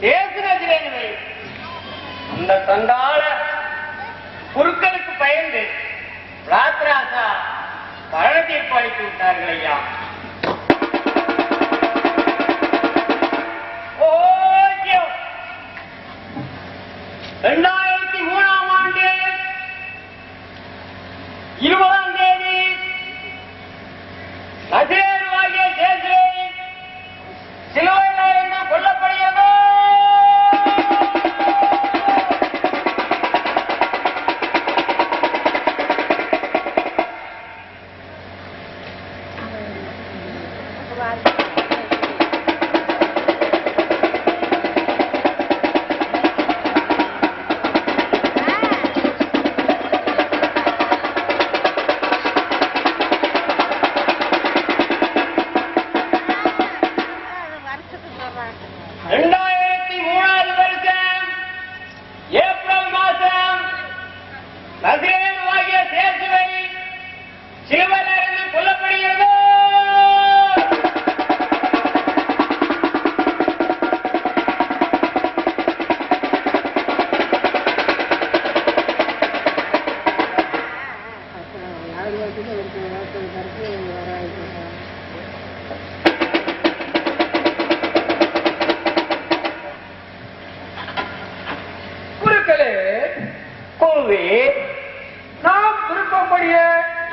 தேசனத்திலே அந்த தண்டாள குருக்களுக்கு பயந்து ராத்ராசா பழன தீர்ப்பளித்து விட்டார்கள் ஐயா. ஓ இரண்டாயிரத்தி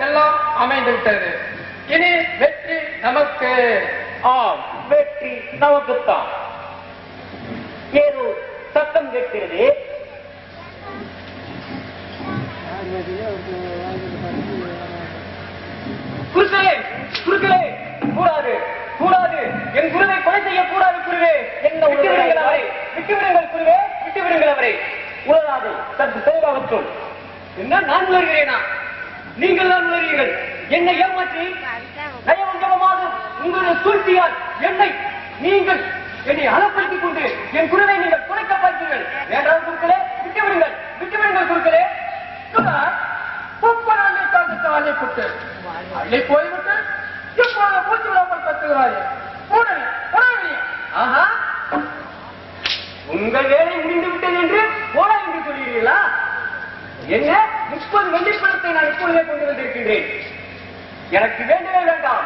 எல்லாம் அமைந்து விட்டது இனி வெற்றி நமக்கு. ஆம் வெற்றி நமக்குத்தான். ஏதோ சத்தம் கேட்கிறது. குருக்களே குருக்களே கூடாது கூடாது. என் குருவை கொலை செய்ய கூடாது குருவே. என்ன விட்டு விடுங்கள் அவரை விட்டு விடுங்கள் குருவே விட்டு விடுங்கள் அவரை. உலகாது சற்று தெளிவாக சொல். என்ன நான் வருகிறேனா நீங்கள் தான் வருகிறீர்கள் என்னை ஏமாற்றி நயவஞ்சகமாக உங்களுடைய சூழ்ச்சியால் என்னை நீங்கள் என்னை அலப்படுத்திக் கொண்டு என் குருவை நீங்கள் குறைக்க பார்த்தீர்கள் வேண்டாம் குருக்களே விட்டுவிடுங்கள் விட்டுவிடுங்கள் விட்டு விடுங்கள் குருக்களே புப்பனாலே தாழ்ந்து அள்ளி புட்டு அள்ளி போய்விட்டு இப்போது பூச்சி விடாமல் கத்துகிறாரு உடனே உடனே ஆஹா. உங்கள் வேலை முடிந்து விட்டது என்று போடா என்று சொல்கிறீர்களா? என்ன? முப்பது வெள்ளிப்பணத்தை நான் இப்பொழுதே கொண்டு வந்திருக்கின்றேன். எனக்கு வேண்டவே வேண்டாம்.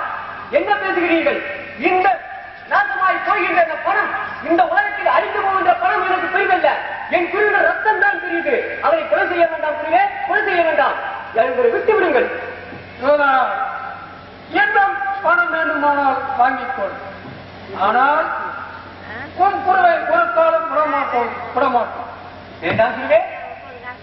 என்ன பேசுகிறீர்கள்? இந்த நாசமாய் போகின்ற இந்த பணம் இந்த உலகத்தில் அழிந்து போகின்ற பணம் எனக்கு பெரிதல்ல. என் குருவின ரத்தம் தான் தெரியுது. அவரை கொலை செய்ய வேண்டாம் குருவே கொலை செய்ய வேண்டாம். அவரை விட்டு விடுங்கள். என்னும் பணம் வேண்டுமானால் வாங்கிக்கொள். ஆனால் உன் குருவை ஒரு காலம் விடமாட்டோம். விடமாட்டோம் குருவே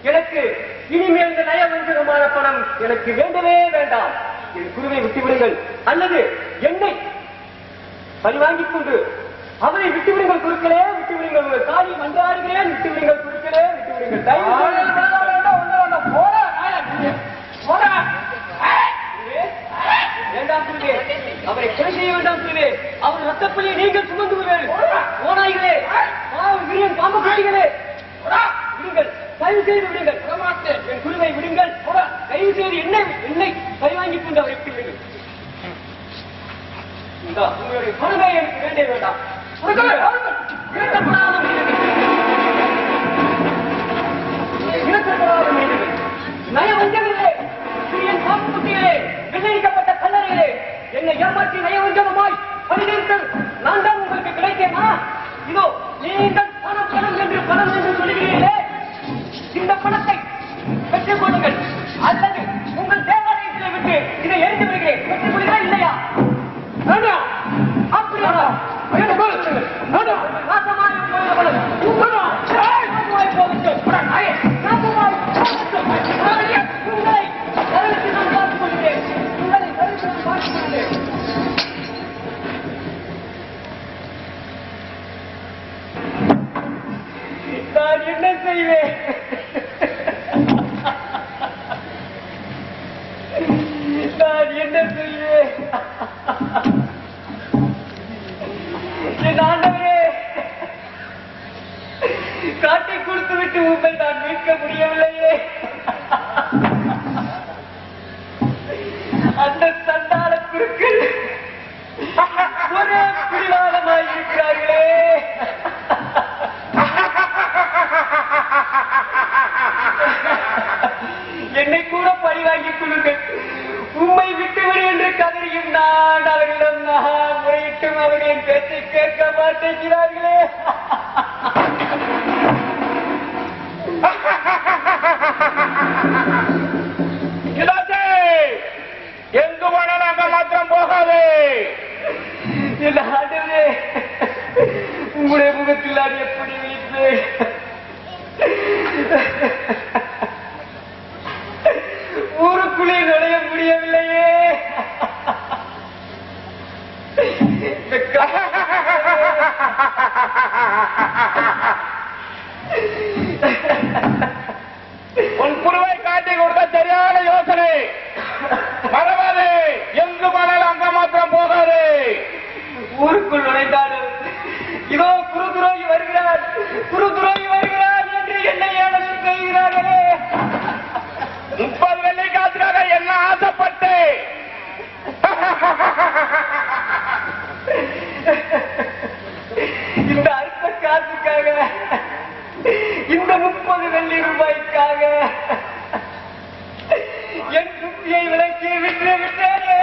எனக்கு இனிமேல் இந்த நயவஞ்சகமான பணம் எனக்கு வேண்டவே வேண்டாம். என் குருவை விட்டு விடுங்கள் அல்லது என்னை பழி வாங்கிக் கொண்டு அவரை விட்டு விடுங்கள் குருக்களே விட்டு விடுங்கள் உங்கள் காலி மன்றாடுகிறேன் விட்டு விடுங்கள் குருக்களே விட்டு விடுங்கள் தயவு ஆளே செய்து- வேண்டாம், வேண்டாம், ஒண்ணு வேண்டாம். போடா, நாயா, நீ. போடா. குருவே, வேண்டாம் குருவே. அவரை கொலை செய்ய வேண்டாம் குருவே. அவர் ரத்தப்பள்ளியை நீங்கள் சுமந்து விடுங்கள் ஓனாய்களே பாம்பு குட்டிகளே. விடுங்கள். தயவு செய்து விடுங்கள் விடமாட்டேன். என் குழுவை விடுங்கள் போடா. தயவு செய்து என்னை என்னை பழி கொண்டு அவரை விட்டு விடுங்கள் உங்களுடைய பணமே எனக்கு வேண்டே வேண்டாம் இறக்கப்படாத இறக்கப்படாத மனிதர்கள். நயவஞ்சகர்களே, சிறியன் பாம்பு குட்டிகளே, கல்லறைகளே, என்னை ஏமாற்றி நயவஞ்சகமாய் பணிநிறுத்த நான் தான் உங்களுக்கு கிடைத்தேனா இதோ நீங்கள் விட்டு உண்மை நான் மீட்க முடியவில்லையே. அந்த சண்டாள குருக்கள் ஒரே பிடிவாதமாய் இருக்கிறார்களே. என்னை கூட பழி வாங்கிக் கொள்ளுங்கள். உண்மை விட்டுவிடு என்று கதறியும் நான் அவர்களிடம் முறையிட்டும் அவர்களின் பேச்சை கேட்க மாட்டேங்கிறார்களே எங்கு வேணாலும் அங்க மாத்திரம் போகாது. உங்களுடைய முகத்தில் நான் எப்படி வைப்பேன் ஊருக்குள்ளே நுழைய முடியவில்லையே. இந்த கா- உன் குருவை காட்டி கொடுத்த சரியான யோசனை. பரவாது எங்கு வேணாலும் அங்க மாத்திரம் போகாது. ஊருக்குள் நுழைந்தாலும் இதோ குரு துரோகி வருகிறார். குரு துரோகி வருகிறார் என்று என்னை ஏழல் செய்கிறார்களே முப்பது வெள்ளி காசுக்காக என்ன ஆசைப்பட்டு? இந்த அற்ப காசுக்காக இந்த முப்பது வெள்ளி ரூபாய்க்காக புத்தியை விளக்கி விட்டு விட்டேனே.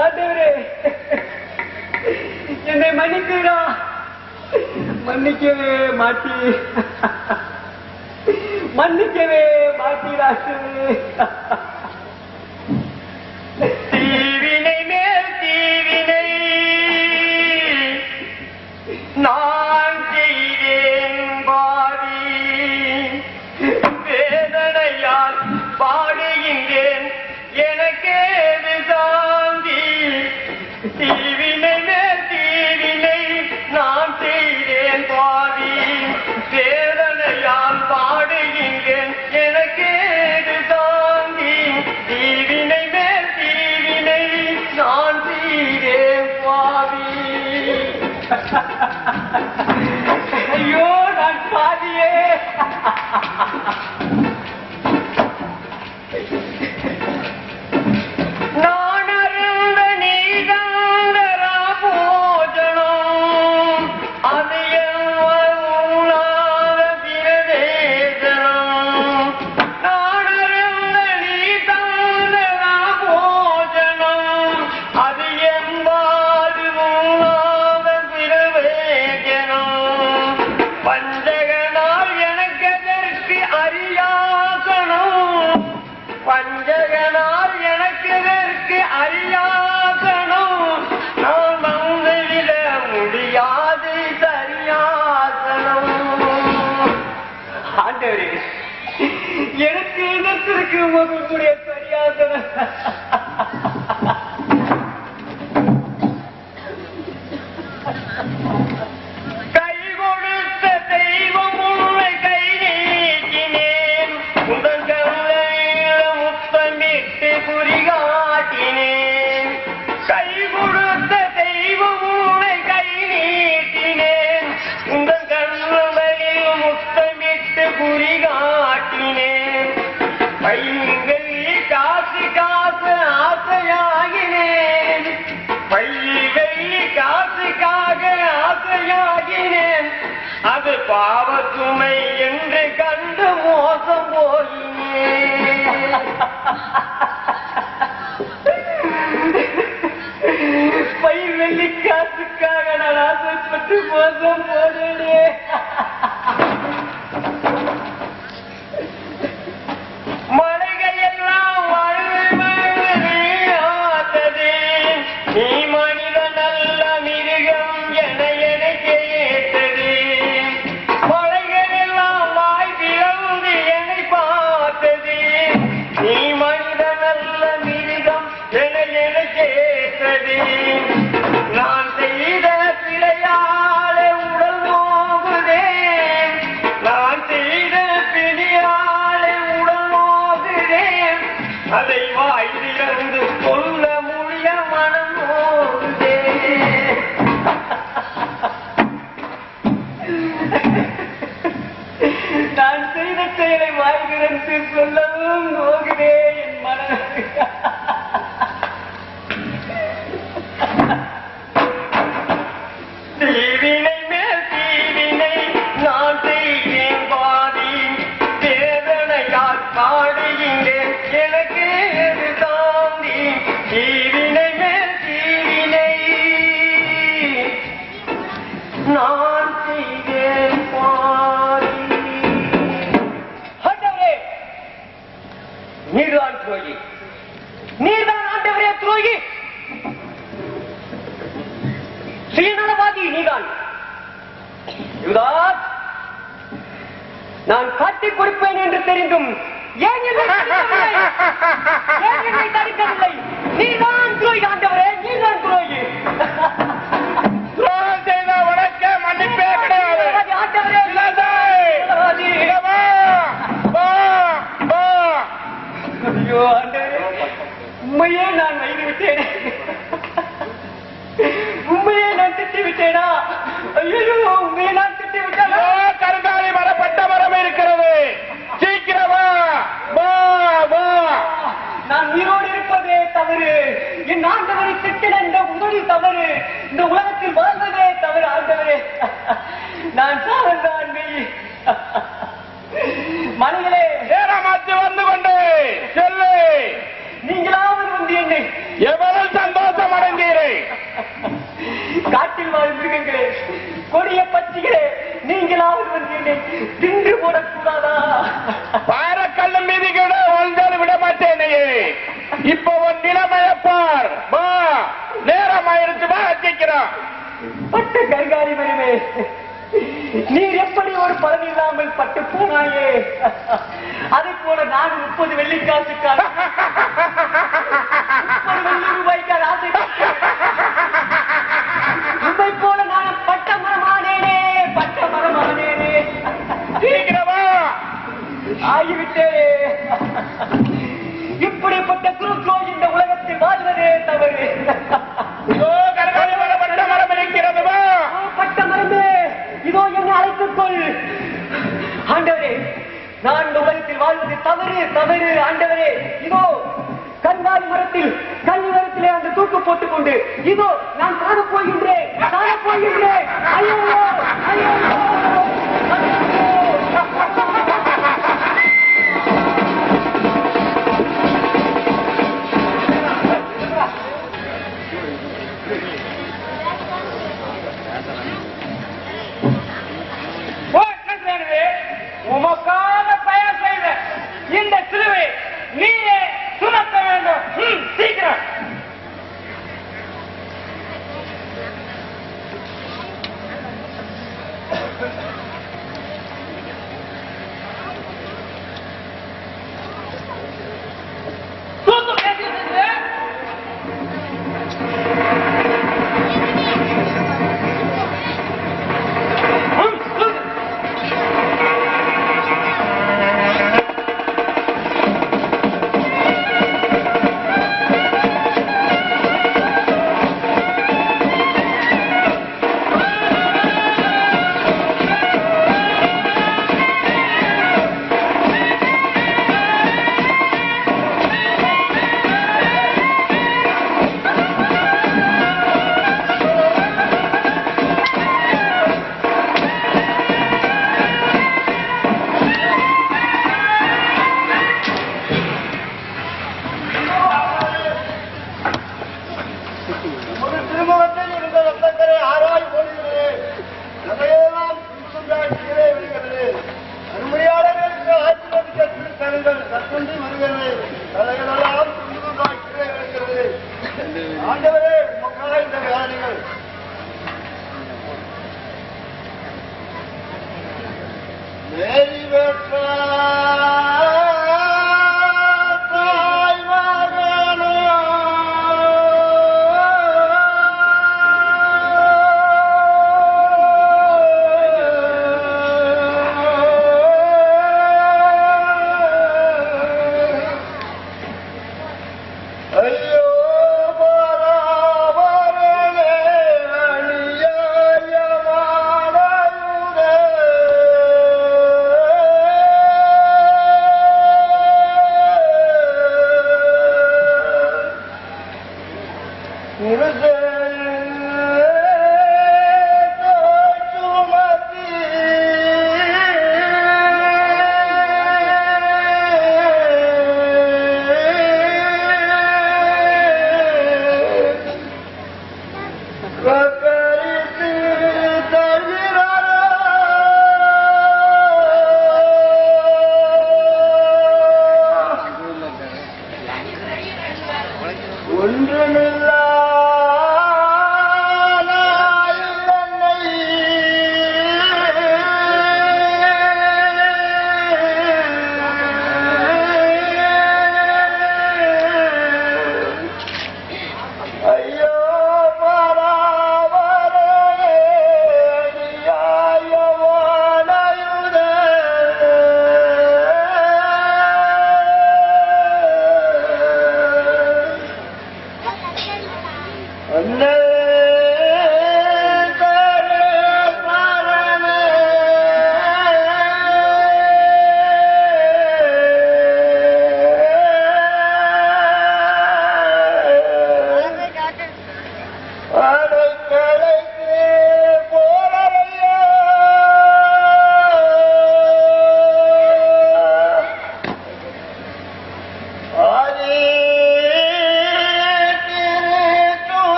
ஆண்டவரே என்னை மன்னிக்கிறா. மன்னிக்கவே மாட்டி மன்னிக்கவே மாட்டி ராசு ஐயோ நான் பாதியே. உங்களுடைய சரியாசனம் ஆசையாகினேன். அது பாவத்துமை என்று கண்டு மோசம் போயினே பை வெள்ளி காசுக்காக நான் ஆசைப்பட்டு மோசம் போனேனே. கருங்காலி மரம் பட்ட மரம் இருக்கிறது. சீக்கிரம் வா, வா, வா. நான் உயிரோடு இருப்பதே தவறு. என் ஆண்டவரை திட்டின இந்த உதவி தவறு. இந்த உலகத்தில் வாழ்வதே தவறு ஆண்டவரே. நான் சாவந்தான் மெய் மணிகளே ஏறாமாத்தி வந்து கொண்டு செல்லு நீங்களாவது வந்து என்னை எவ்வளவு சந்தோஷம் அடைந்தீரே காட்டில் வாழ் மிருகங்களே கொடிய பச்சிகளே நீங்களாவது வந்து என்னை தின்று போடக்கூடாதா? பாரக்கல்லு மீதி கூட ஒன்றால் விட மாட்டேனே இப்போ உன் நிலைமைய பார். வா. நேரம் ஆயிருச்சு வா சீக்கிரம் பட்ட கருகாரி மருமே நீர் எப்படி ஒரு பலன் இல்லாமல் பட்டு போனாயே? அதை போல நான் முப்பது வெள்ளிக்காசுக்காக ஆகிவிட்டேனே. இப்படிப்பட்ட குருக்கோ இந்த உலகத்தில் வாழ்வதே தவறு. பட்ட மருந்து இதோ என்னை அழைத்துக் கொள். ஆண்டவரே நான் இந்த உலகத்தில் வாழ்வது தவறு தவறு. ஆண்டவரே இதோ கருங்காலி மரத்தில் கல்வி மரத்திலே அந்த தூக்கு போட்டுக் கொண்டு இதோ நான் காண போகின்றேன் காண போகின்றேன் ஐயோ ஐயோ ஆண்டவரே உமக்காக இந்த வேதனைகள் மேரி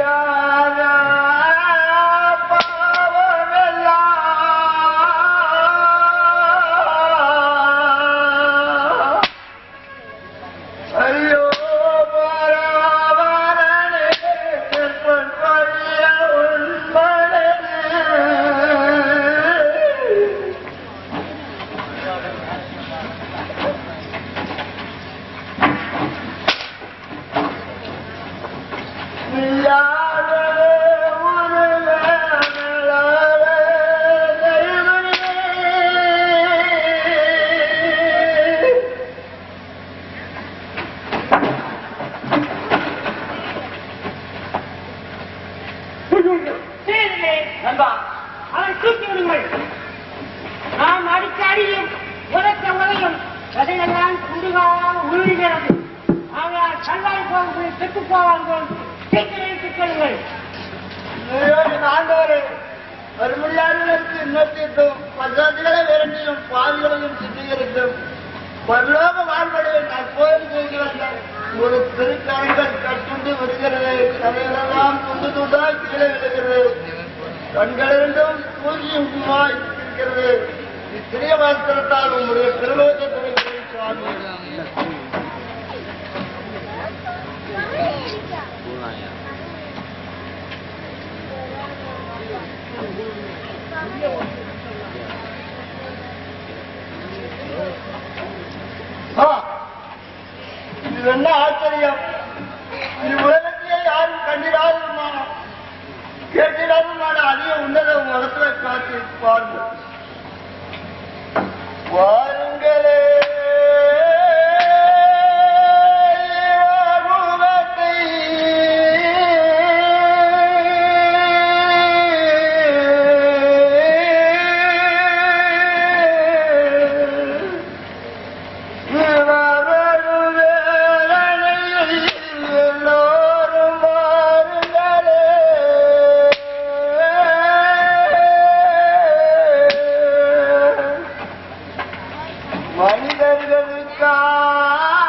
Yeah. நண்பா, அவரை தூக்கி விடுங்கள். நாம் அடிக்க அடியும் உரைக்க உரையும் அதையெல்லாம் குண்டுகாக உருவிகிறது ஆனால் கல்லாய் போவர்கள் செத்து போவார்கள் சீக்கிரம் சிக்கல்கள் ஆண்டவரே அருமையாளர்களுக்கு இன்னத்திட்டும் பஞ்சாதிகளை விரட்டியும் பாதிகளையும் சுத்திகரித்தும் பரலோக வாழ்வடையை தற்போது செய்து வந்த ஒரு திருக்கரங்கள் கட்டுண்டு வருகிறது. கதையெல்லாம் துண்டு துண்டால் கீழே விழுகிறது. கண்களிலும் பூஜ்யமாய் இருக்கிறது. இத்திரிய வாஸ்திரத்தால் உங்களுடைய திருலோக சுவாமி. இது என்ன ஆச்சரியம்? இது கேட்டிடாதுமான அதிக உன்னத மதத்தை காத்து பாருங்கள் வாருங்களே. للكافرين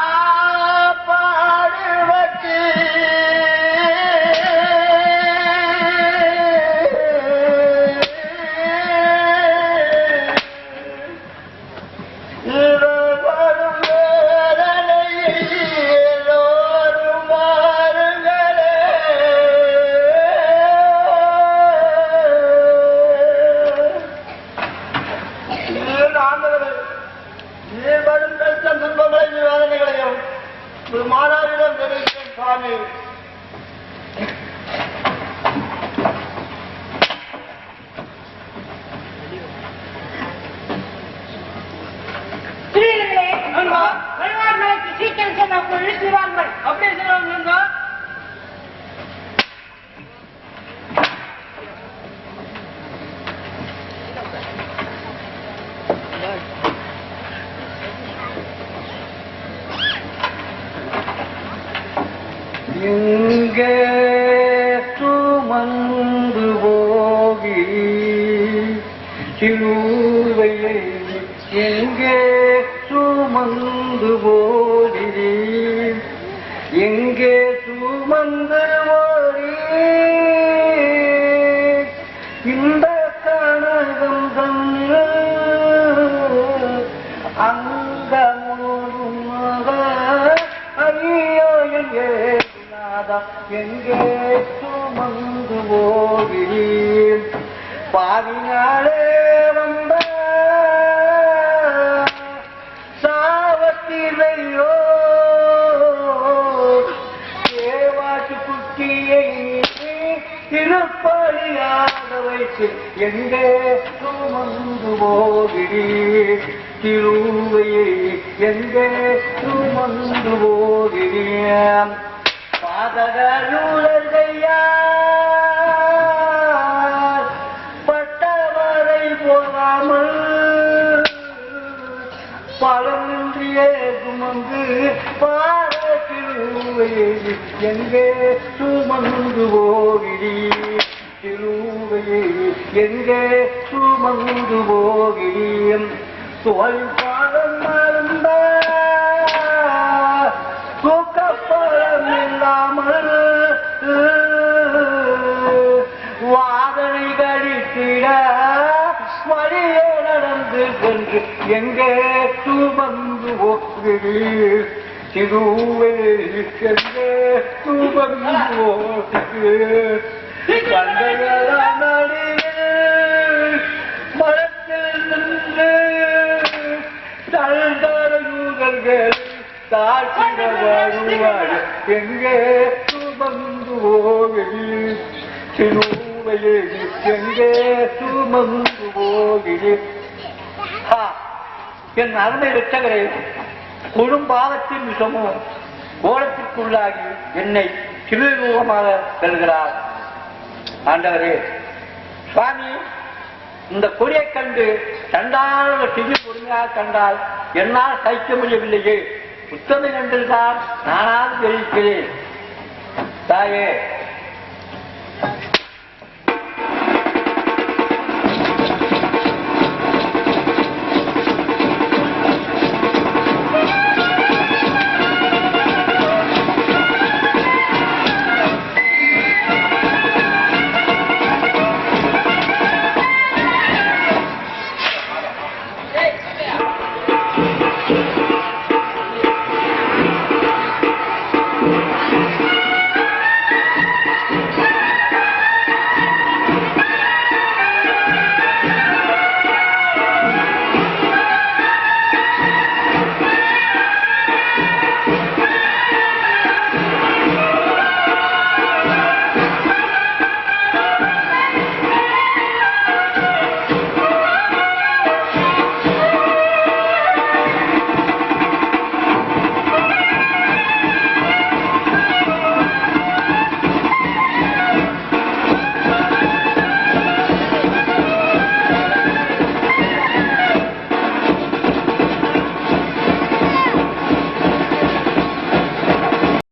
தொட்டு மங்கு ஓவி பாவினாளே வந்த சாவத்திலையோ தேவாட்டு குட்டியை திருப்பலியாக வைத்து எங்கே சுமந்து போகிறீ திருவையை எங்கே சுமந்து போகிறேன் பலமின்றியே சுமந்து பாரத்திலுவையை எங்கே சுமந்து போகிடி திருவையை எங்கே சுமந்து போகிறீர்? தோல் பாடம் மறந்த வாதனை கழித்திட வழியே நடந்து சென்று எங்கே தூபந்து போகிறீர் திருவே எங்கே தூபந்து போகிறீர் மரத்தில் நின்று தழுதரையூதல்கள் தாக்கிட வருவாய் எங்கே சுமந்து போகிறீர் திருவையே எங்கே சுமந்து ஹா, என் அருமை ரட்சகரே குடும்பாவத்தின் விஷமும் கோலத்திற்குள்ளாகி என்னை சிறுரூபமாக செல்கிறார் ஆண்டவரே சுவாமி இந்த கொடியை கண்டு கண்டால் சிறு பொறுமையாக கண்டால் என்னால் சகிக்க முடியவில்லையே. உத்தமன் என்றுதான் நானாவது தெரிவிக்கிறேன் தாயே